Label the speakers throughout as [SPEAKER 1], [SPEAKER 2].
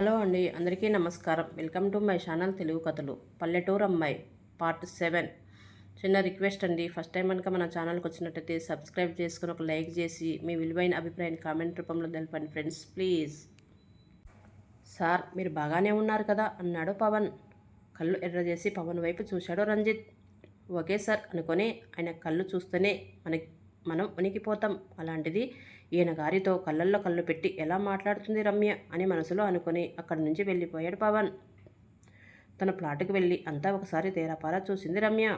[SPEAKER 1] Hello అండి అందరికీ నమస్కారం. Welcome to my channel Telugu కథలు. పల్లెటూరు అమ్మాయి పార్ట్ సెవెన్. చిన్న రిక్వెస్ట్ అండి ఫస్ట్ టైం కనుక మన ఛానల్కి వచ్చినట్టయితే సబ్స్క్రైబ్ చేసుకుని ఒక లైక్ చేసి మీ విలువైన అభిప్రాయాన్ని కామెంట్ రూపంలో తెలపండి ఫ్రెండ్స్ ప్లీజ్. సార్ మీరు బాగానే ఉన్నారు కదా అన్నాడు పవన్. కళ్ళు ఎర్ర చేసి పవన్ వైపు చూశాడు రంజిత్. ఓకే సార్ అనుకొని ఆయన కళ్ళు చూస్తేనే మనకి మనం ఉనికిపోతాం అలాంటిది ఈయన గారితో కళ్ళల్లో కళ్ళు పెట్టి ఎలా మాట్లాడుతుంది రమ్య అని మనసులో అనుకొని అక్కడి నుంచి వెళ్ళిపోయాడు పవన్. తన ప్లాట్కి వెళ్ళి అంతా ఒకసారి తేరాపారా చూసింది రమ్య.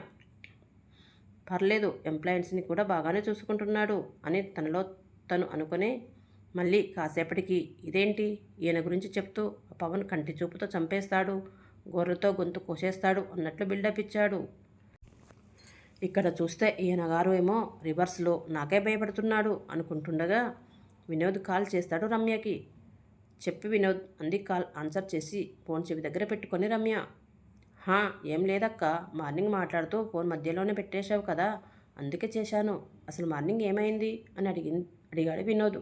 [SPEAKER 1] పర్లేదు ఎంప్లాయన్స్ని కూడా బాగానే చూసుకుంటున్నాడు అని తనలో తను అనుకుని మళ్ళీ కాసేపటికి ఇదేంటి? ఈయన గురించి చెప్తూ ఆ పవన్ కంటి చూపుతో చంపేస్తాడు గొర్రెతో గొంతు కోసేస్తాడు అన్నట్లు బిల్డప్ ఇచ్చాడు. ఇక్కడ చూస్తే ఈయన గారు ఏమో రివర్స్లో నాకే భయపడుతున్నాడు అనుకుంటుండగా వినోద్ కాల్ చేస్తాడు రమ్యకి. చెప్పి వినోద్ అంది కాల్ ఆన్సర్ చేసి ఫోన్ చెవి దగ్గర పెట్టుకొని రమ్య. హా ఏం లేదక్క మార్నింగ్ మాట్లాడుతూ ఫోన్ మధ్యలోనే పెట్టేశావు కదా అందుకే చేశాను. అసలు మార్నింగ్ ఏమైంది? అని అడిగి అడిగాడు వినోద్.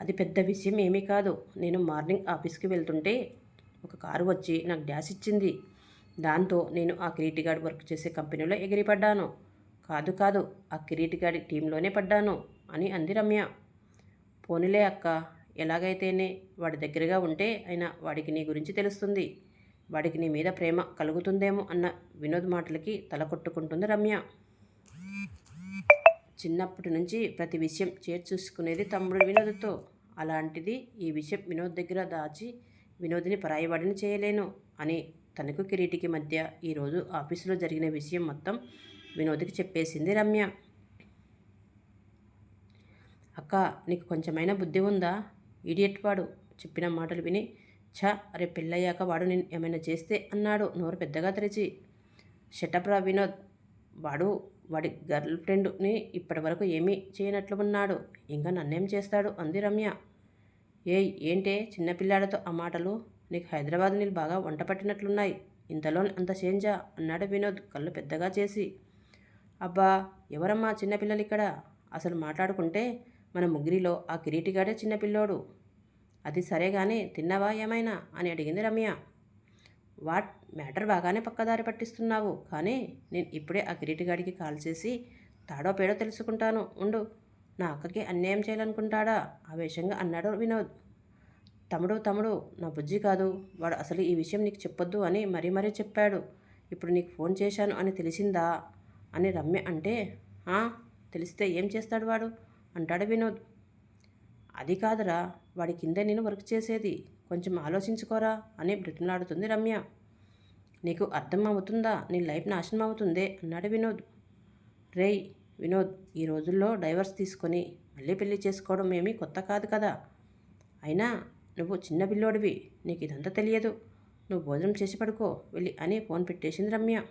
[SPEAKER 1] అది పెద్ద విషయం ఏమీ కాదు. నేను మార్నింగ్ ఆఫీస్కి వెళ్తుంటే ఒక కారు వచ్చి నాకు డ్యాష్ ఇచ్చింది. దాంతో నేను ఆ కిరీటిగాడి వర్క్ చేసే కంపెనీలో ఎగిరిపడ్డాను. కాదు కాదు ఆ కిరీటిగాడి టీంలోనే పడ్డాను అని అంది రమ్య. పోనీలే అక్క ఎలాగైతేనే వాడి దగ్గరగా ఉంటే అయినా వాడికి నీ గురించి తెలుస్తుంది. వాడికి నీ మీద ప్రేమ కలుగుతుందేమో అన్న వినోద్ మాటలకి తల కొట్టుకుంటుంది రమ్య. చిన్నప్పటి నుంచి ప్రతి విషయం చేర్చూసుకునేది తమ్ముడు వినోద్తో. అలాంటిది ఈ విషయం వినోద్ దగ్గర దాచి వినోద్ని పరాయివాడిని చేయలేను అని తనకు కిరీటికి మధ్య ఈరోజు ఆఫీసులో జరిగిన విషయం మొత్తం వినోద్కి చెప్పేసింది రమ్య. అక్క నీకు కొంచెమైనా బుద్ధి ఉందా? ఇడియట్ వాడు చెప్పిన మాటలు విని ఛ అరే పెళ్ళయ్యాక వాడు నేను ఏమైనా చేస్తే అన్నాడు నోరు పెద్దగా తెరిచి. షటప్రా వినోద్. వాడు వాడి గర్ల్ ఫ్రెండ్ని ఇప్పటి వరకు ఏమీ చేయనట్లు ఉన్నాడు. ఇంకా నన్నేం చేస్తాడు? అంది రమ్య. ఏ ఏంటే చిన్నపిల్లాడితో ఆ మాటలు? నీకు హైదరాబాద్ నీళ్ళు బాగా వంట పట్టినట్లున్నాయి. ఇంతలో అంత చేంజా అన్నాడు వినోద్ కళ్ళు పెద్దగా చేసి. అబ్బా ఎవరమ్మా చిన్నపిల్లలు ఇక్కడ అసలు మాట్లాడుకుంటే మన ముగ్గురిలో ఆ కిరీటిగాడే చిన్నపిల్లోడు అది సరే కానీ తిన్నావా ఏమైనా? అని అడిగింది రమ్య. వాట్? మ్యాటర్ బాగానే పక్కదారి పట్టిస్తున్నావు. కానీ నేను ఇప్పుడే ఆ కిరీటిగాడికి కాల్ చేసి తాడో పేడో తెలుసుకుంటాను. ఉండు నా అక్కకి అన్యాయం చేయాలనుకుంటాడా? ఆవేశంగా అన్నాడు వినోద్. తమ్ముడు తమ్ముడు నా బుజ్జి కాదు. వాడు అసలు ఈ విషయం నీకు చెప్పొద్దు అని మరీ మరీ చెప్పాడు. ఇప్పుడు నీకు ఫోన్ చేశాను అని తెలిసిందా? అని రమ్య అంటే తెలిస్తే ఏం చేస్తాడు వాడు? అంటాడు వినోద్. అది కాదురా వాడి కింద నేను వర్క్ చేసేది. కొంచెం ఆలోచించుకోరా అని బ్రతిమలాడుతుంది రమ్య. నీకు అర్థం అవుతుందా? నీ లైఫ్ నాశనం అవుతుందే అన్నాడు వినోద్. రేయ్ వినోద్ ఈ రోజుల్లో డైవర్స్ తీసుకొని మళ్ళీ పెళ్ళి చేసుకోవడం ఏమీ కొత్త కాదు కదా. అయినా నువ్వు చిన్న పిల్లోడివి నీకు ఇదంతా తెలియదు. నువ్వు భోజనం చేసి పడుకో వెళ్ళి అని ఫోన్ పెట్టేసింది రమ్య.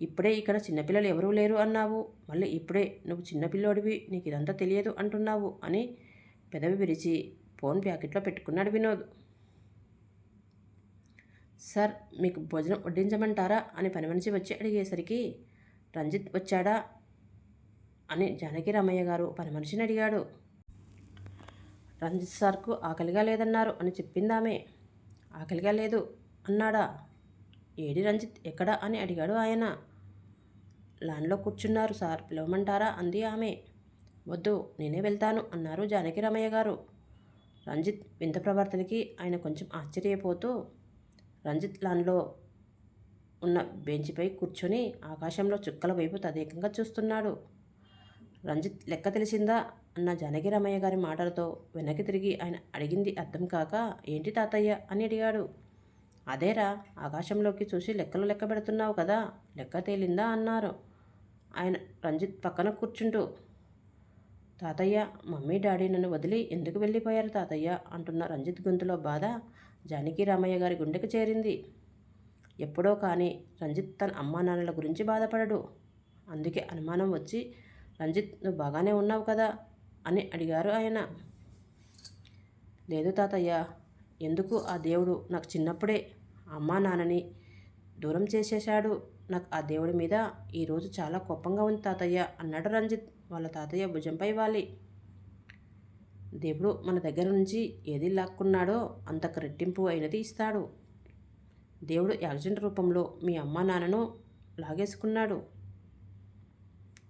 [SPEAKER 1] ఇప్పుడే ఇక్కడ చిన్నపిల్లలు ఎవరూ లేరు అన్నావు. మళ్ళీ ఇప్పుడే నువ్వు చిన్నపిల్లోడివి నీకు ఇదంతా తెలియదు అంటున్నావు అని పెదవి విరిచి ఫోన్ ప్యాకెట్లో పెట్టుకున్నాడు వినోద్. సార్ మీకు భోజనం వడ్డించమంటారా అని పని మనిషి వచ్చి అడిగేసరికి రంజిత్ వచ్చాడా అని జానకి రామయ్య గారు పని మనిషిని అడిగాడు. రంజిత్ సార్కు ఆకలిగా లేదన్నారు అని చెప్పిందామే. ఆకలిగా లేదు అన్నాడా? ఏడి రంజిత్ ఎక్కడా అని అడిగాడు ఆయన. లాన్లో కూర్చున్నారు సార్ పిలవమంటారా? అంది ఆమె. వద్దు నేనే వెళ్తాను అన్నారు జానకి రామయ్య గారు. రంజిత్ వింత ప్రవర్తనకి ఆయన కొంచెం ఆశ్చర్యపోతూ రంజిత్ లాన్లో ఉన్న బెంచ్పై కూర్చొని ఆకాశంలో చుక్కల వైపు తదేకంగా చూస్తున్నాడు. రంజిత్ లెక్క తెలిసిందా? అన్న జానకి రామయ్య గారి మాటలతో వెనక్కి తిరిగి ఆయన అడిగింది అర్థం కాక ఏంటి తాతయ్య? అని అడిగాడు. అదేరా ఆకాశంలోకి చూసి లెక్కలు లెక్క పెడుతున్నావు కదా లెక్క తేలిందా? అన్నారు. ఆయన రంజిత్ పక్కన కూర్చుంటూ తాతయ్య మమ్మీ డాడీ నన్ను వదిలి ఎందుకు వెళ్ళిపోయారు తాతయ్య? అంటున్న రంజిత్ గొంతులో బాధ జానకి రామయ్య గారి గుండెకు చేరింది. ఎప్పుడో కానీ రంజిత్ తన అమ్మా నాన్నల గురించి బాధపడడు. అందుకే అనుమానం వచ్చి రంజిత్ నువ్వు బాగానే ఉన్నావు కదా అని అడిగారు ఆయన. లేదు తాతయ్య ఎందుకు ఆ దేవుడు నాకు చిన్నప్పుడే అమ్మా నాన్నని దూరం చేసేశాడు. నాకు ఆ దేవుడి మీద ఈరోజు చాలా కోపంగా ఉంది తాతయ్య అన్నాడు రంజిత్. వాళ్ళ తాతయ్య భుజంపై వాలి. దేవుడు మన దగ్గర నుంచి ఏది లాక్కున్నాడో అంతకు రెట్టింపు అయినది ఇస్తాడు. దేవుడు యాక్సిడెంట్ రూపంలో మీ అమ్మా నాన్నను లాగేసుకున్నాడు.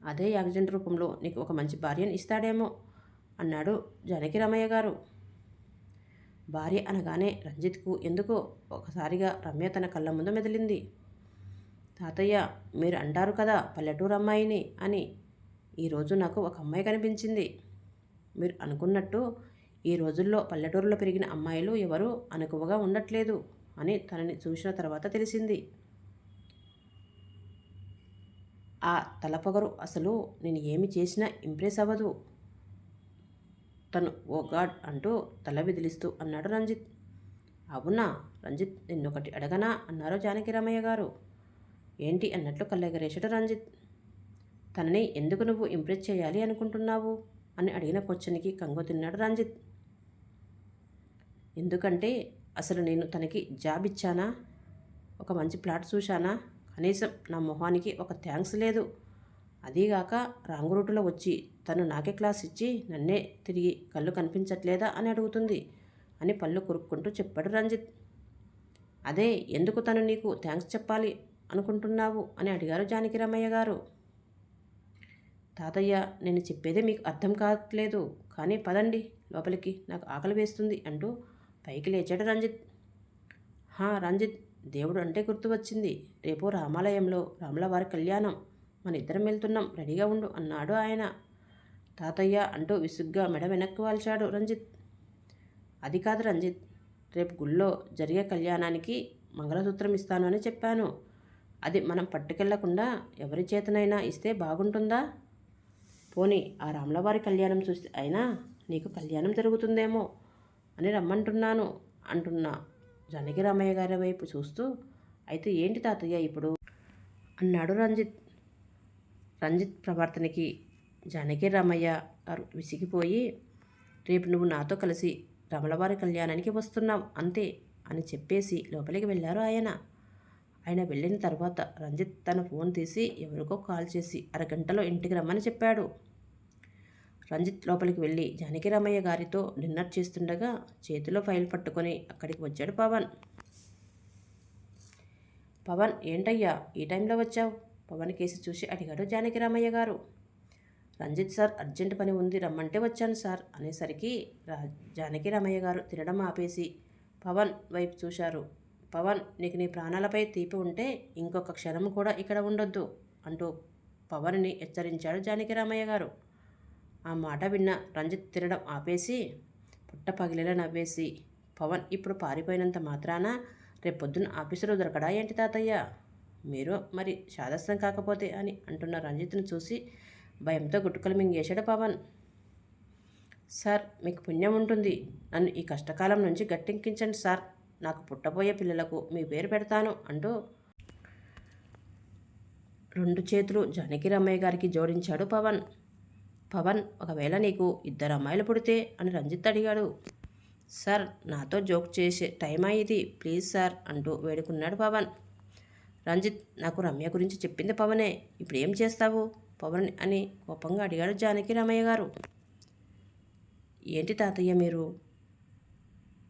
[SPEAKER 1] అదే యాక్సిడెంట్ రూపంలో నీకు ఒక మంచి భార్యను ఇస్తాడేమో అన్నాడు జానకి రమయ్య గారు. భార్య అనగానే రంజిత్కు ఎందుకో ఒకసారిగా రమ్య తన కళ్ళ ముందు మెదిలింది. తాతయ్య మీరు అంటారు కదా పల్లెటూరు అమ్మాయిని అని. ఈరోజు నాకు ఒక అమ్మాయి కనిపించింది. మీరు అనుకున్నట్టు ఈ రోజుల్లో పల్లెటూరులో పెరిగిన అమ్మాయిలు ఎవరు అనుకువగా ఉండట్లేదు అని తనని చూసిన తర్వాత తెలిసింది. ఆ తలపొగరు అసలు నేను ఏమి చేసినా ఇంప్రెస్ అవ్వదు. తను ఓ గాడ్ అంటూ తల విదిలిస్తూ అన్నాడు రంజిత్. అవునా రంజిత్ నిన్నొకటి అడగనా అన్నారు జానకి రామయ్య గారు. ఏంటి అన్నట్లు కళ్ళెగరేశాడు రంజిత్. తనని ఎందుకు నువ్వు ఇంప్రెస్ చేయాలి అనుకుంటున్నావు? అని అడిగిన క్వశ్చన్కి కంగు తిన్నాడు రంజిత్. ఎందుకంటే అసలు నేను తనకి జాబ్ ఇచ్చానా? ఒక మంచి ప్లాట్ చూశానా? కనీసం నా మొహానికి ఒక థ్యాంక్స్ లేదు. అదీగాక రాంగ్ రూటులో వచ్చి తను నాకే క్లాస్ ఇచ్చి నన్నే తిరిగి కళ్ళు కనిపించట్లేదా అని అడుగుతుంది అని పళ్ళు కొరుక్కుంటూ చెప్పాడు రంజిత్. అదే ఎందుకు తను నీకు థ్యాంక్స్ చెప్పాలి అనుకుంటున్నావు అని అడిగారు జానకిరామయ్య గారు. తాతయ్య నేను చెప్పేదే మీకు అర్థం కావట్లేదు కానీ పదండి లోపలికి నాకు ఆకలి వేస్తుంది అంటూ పైకి లేచాడు రంజిత్. హా రంజిత్ దేవుడు అంటే గుర్తు వచ్చింది రేపు రామాలయంలో రాముల వారి కళ్యాణం. మన ఇద్దరం వెళ్తున్నాం. రెడీగా ఉండు అన్నాడు ఆయన. తాతయ్య అంటూ విసుగ్గా మెడ వెనక్కి వాల్చాడు రంజిత్. అది కాదు రంజిత్. రేపు గుళ్ళో జరిగే కళ్యాణానికి మంగళసూత్రం ఇస్తాను అని చెప్పాను. అది మనం పట్టుకెళ్ళకుండా ఎవరి చేతనైనా ఇస్తే బాగుంటుందా? పోనీ ఆ రాములవారి కళ్యాణం చూసి అయినా నీకు కళ్యాణం జరుగుతుందేమో అని రమ్మంటున్నాను అంటున్నా. జానకిరామయ్య గారి వైపు చూస్తూ అయితే ఏంటి తాతయ్య ఇప్పుడు? అన్నాడు రంజిత్. రంజిత్ ప్రవర్తనకి జానకి రామయ్య గారు విసిగిపోయి రేపు నువ్వు నాతో కలిసి రమలవారి కళ్యాణానికి వస్తున్నావు అంతే అని చెప్పేసి లోపలికి వెళ్ళారు ఆయన. ఆయన వెళ్ళిన తర్వాత రంజిత్ తన ఫోన్ తీసి ఎవరికో కాల్ చేసి అరగంటలో ఇంటికి రమ్మని చెప్పాడు. రంజిత్ లోపలికి వెళ్ళి జానకిరామయ్య గారితో డిన్నర్ చేస్తుండగా చేతిలో ఫైల్ పట్టుకొని అక్కడికి వచ్చాడు పవన్. పవన్ ఏంటయ్యా ఈ టైంలో వచ్చావు? పవన్ కేసు చూసి అడిగాడు జానకిరామయ్య గారు. రంజిత్ సార్ అర్జెంట్ పని ఉంది రమ్మంటే వచ్చాను సార్ అనేసరికి రా జానకిరామయ్య గారు తినడం ఆపేసి పవన్ వైపు చూశారు. పవన్ నీకు నీ ప్రాణాలపై తీపి ఉంటే ఇంకొక క్షణం కూడా ఇక్కడ ఉండొద్దు అంటూ పవన్ని హెచ్చరించాడు జానకిరామయ్య గారు. ఆ మాట విన్న రంజిత్ తినడం ఆపేసి పుట్ట పగిలేలా నవ్వేసి పవన్ ఇప్పుడు పారిపోయినంత మాత్రాన రేపొద్దున ఆఫీసులో దొరకడా ఏంటి తాతయ్య? మీరు మరి శాదస్తం కాకపోతే అని అంటున్న రంజిత్ను చూసి భయంతో గుట్టుకలు మింగేశాడు పవన్. సార్ మీకు పుణ్యం ఉంటుంది. నన్ను ఈ కష్టకాలం నుంచి గట్టెక్కించండి సార్. నాకు పుట్టబోయే పిల్లలకు మీ పేరు పెడతాను అంటూ రెండు చేతులు జానకిరమ్మయ్య గారికి జోడించాడు పవన్. పవన్ ఒకవేళ నీకు ఇద్దరు అమ్మాయిలు పుడితే అని రంజిత్ అడిగాడు. సార్ నాతో జోక్ చేసే టైం అయ్యింది. ప్లీజ్ సార్ అంటూ వేడుకున్నాడు పవన్. రంజిత్ నాకు రమ్య గురించి చెప్పింది పవనే. ఇప్పుడు ఏం చేస్తావు? పవన్ అని కోపంగా అడిగాడు జానకి రామయ్య గారు. ఏంటి తాతయ్య మీరు?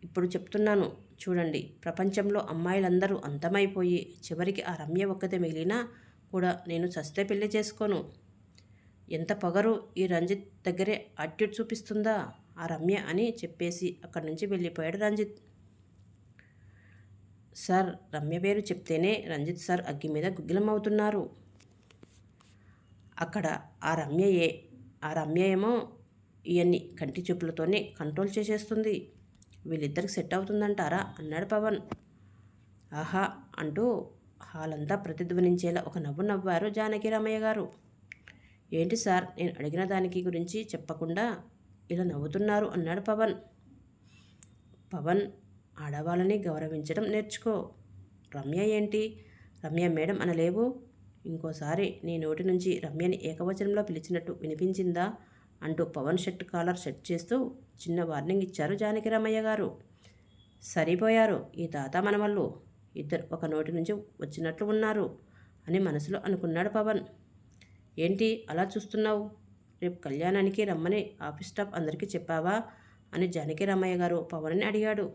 [SPEAKER 1] ఇప్పుడు చెప్తున్నాను. చూడండి ప్రపంచంలో అమ్మాయిలందరూ అంతమైపోయి చివరికి ఆ రమ్య ఒక్కతే మిగిలినా కూడా నేను సస్తే పెళ్ళి చేసుకోను. ఎంత పొగరు ఈ రంజిత్ దగ్గరే అట్యూడ్ చూపిస్తుందా? ఆ రమ్య అని చెప్పేసి అక్కడి నుంచి వెళ్ళిపోయాడు రంజిత్. సార్ రమ్య పేరు చెప్తేనే రంజిత్ సార్ అగ్గి మీద గుగ్గిలమవుతున్నారు. అక్కడ ఆ రమ్యయే ఆ రమ్య ఏమో ఇవన్నీ కంటి చూపులతోనే కంట్రోల్ చేసేస్తుంది. వీళ్ళిద్దరికి సెట్ అవుతుందంటారా? అన్నాడు పవన్. ఆహా అంటూ హాలంతా ప్రతిధ్వనించేలా ఒక నవ్వు నవ్వారు జానకి రామయ్య గారు. ఏంటి సార్? నేను అడిగిన దానికి గురించి చెప్పకుండా ఇలా నవ్వుతున్నారు అన్నాడు పవన్. పవన్ ఆడవాళ్ళని గౌరవించడం నేర్చుకో. రమ్య ఏంటి? రమ్య మేడం అనలేవు? ఇంకోసారి నీ నోటి నుంచి రమ్యని ఏకవచనంలో పిలిచినట్టు వినిపించిందా? అంటూ పవన్ షర్ట్ కాలర్ సెట్ చేస్తూ చిన్న వార్నింగ్ ఇచ్చారు జానకి రమయ్య గారు. సరిపోయారు ఈ తాత మనవళ్ళు. ఇద్దరు ఒక నోటి నుంచి వచ్చినట్లు ఉన్నారు అని మనసులో అనుకున్నాడు పవన్. ఏంటి అలా చూస్తున్నావు? రేపు కళ్యాణానికి రమ్మని ఆఫీస్ స్టాఫ్ అందరికీ చెప్పావా? అని జానకి రామయ్య గారు పవన్ని అడిగాడు.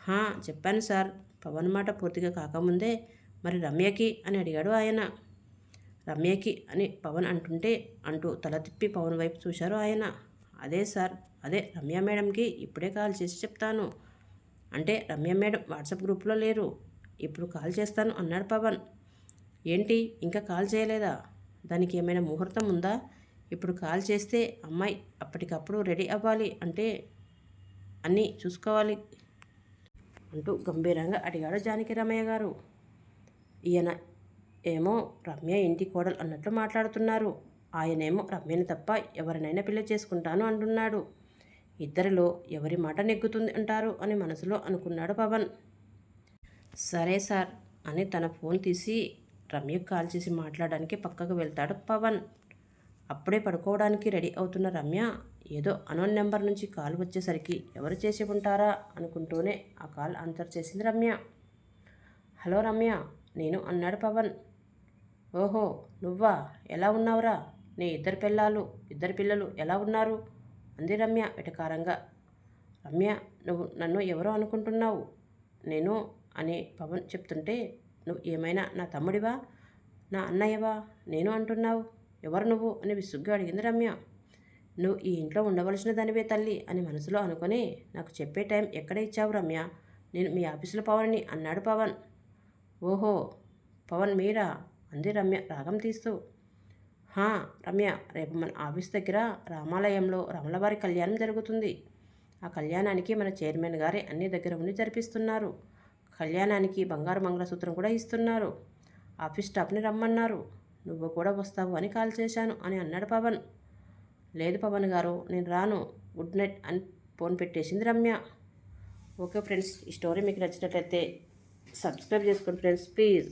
[SPEAKER 1] హా చెప్పాను సార్. పవన్ మాట పూర్తిగా కాకముందే మరి రమ్యకి అని అడిగాడు ఆయన. రమ్యకి అని పవన్ అంటుంటే అంటూ తల తిప్పి పవన్ వైపు చూశారు ఆయన. అదే సార్ అదే రమ్య మేడంకి ఇప్పుడే కాల్ చేసి చెప్తాను. అంటే రమ్య మేడం వాట్సాప్ గ్రూప్లో లేరు. ఇప్పుడు కాల్ చేస్తాను అన్నాడు పవన్. ఏంటి ఇంకా కాల్ చేయలేదా? దానికి ఏమైనా ముహూర్తం ఉందా? ఇప్పుడు కాల్ చేస్తే అమ్మాయి అప్పటికప్పుడు రెడీ అవ్వాలి అంటే అన్నీ చూసుకోవాలి అంటూ గంభీరంగా అడిగాడు జానకి రమయ్య గారు. ఈయన ఏమో రమ్య ఇంటి కోడలు అన్నట్లు మాట్లాడుతున్నారు. ఆయనేమో రమ్యని తప్ప ఎవరినైనా పెళ్ళి చేసుకుంటాను అంటున్నాడు. ఇద్దరిలో ఎవరి మాట నెగ్గుతుంది అంటారు అని మనసులో అనుకున్నాడు పవన్. సరే సార్ అని తన ఫోన్ తీసి రమ్యకు కాల్ చేసి మాట్లాడడానికి పక్కకు వెళ్తాడు పవన్. అప్పుడే పడుకోవడానికి రెడీ అవుతున్న రమ్య ఏదో అనోన్ నెంబర్ నుంచి కాల్ వచ్చేసరికి ఎవరు చేసి ఉంటారా అనుకుంటూనే ఆ కాల్ ఆన్సర్ చేసింది రమ్య. హలో రమ్య నేను అన్నాడు పవన్. ఓహో నువ్వా? ఎలా ఉన్నావురా? నీ ఇద్దరు పిల్లలు ఇద్దరు పిల్లలు ఎలా ఉన్నారు? అంది రమ్య వెటకారంగా. రమ్య నువ్వు నన్ను ఎవరో అనుకుంటున్నావు? నేను అని పవన్ చెప్తుంటే నువ్వు ఏమైనా నా తమ్ముడివా? నా అన్నయ్యవా? నేను అంటున్నావు. ఎవరు నువ్వు? అని విసుగ్గా అడిగింది రమ్య. నువ్వు ఈ ఇంట్లో ఉండవలసిన దానివే తల్లి అని మనసులో అనుకొని నాకు చెప్పే టైం ఎక్కడ ఇచ్చావు రమ్య? నేను మీ ఆఫీసులో పవన్ని అన్నాడు పవన్. ఓహో పవన్ మీరా? అంది రమ్య రాగం తీస్తూ. హా రమ్య రేపు మన ఆఫీస్ దగ్గర రామాలయంలో రమలవారి కళ్యాణం జరుగుతుంది. ఆ కళ్యాణానికి మన చైర్మన్ గారే అన్ని దగ్గర ఉండి జరిపిస్తున్నారు. కళ్యాణానికి బంగారు మంగళసూత్రం కూడా ఇస్తున్నారు. ఆఫీస్ స్టాఫ్ని రమ్మన్నారు. నువ్వు కూడా వస్తావు అని కాల్ చేశాను అని అన్నాడు పవన్. లేదు పవన్ గారు నేను రాను. గుడ్ నైట్ అని ఫోన్ పెట్టేసింది రమ్య. ఓకే ఫ్రెండ్స్ ఈ స్టోరీ మీకు నచ్చినట్లయితే సబ్స్క్రైబ్ చేసుకోండి ఫ్రెండ్స్ ప్లీజ్.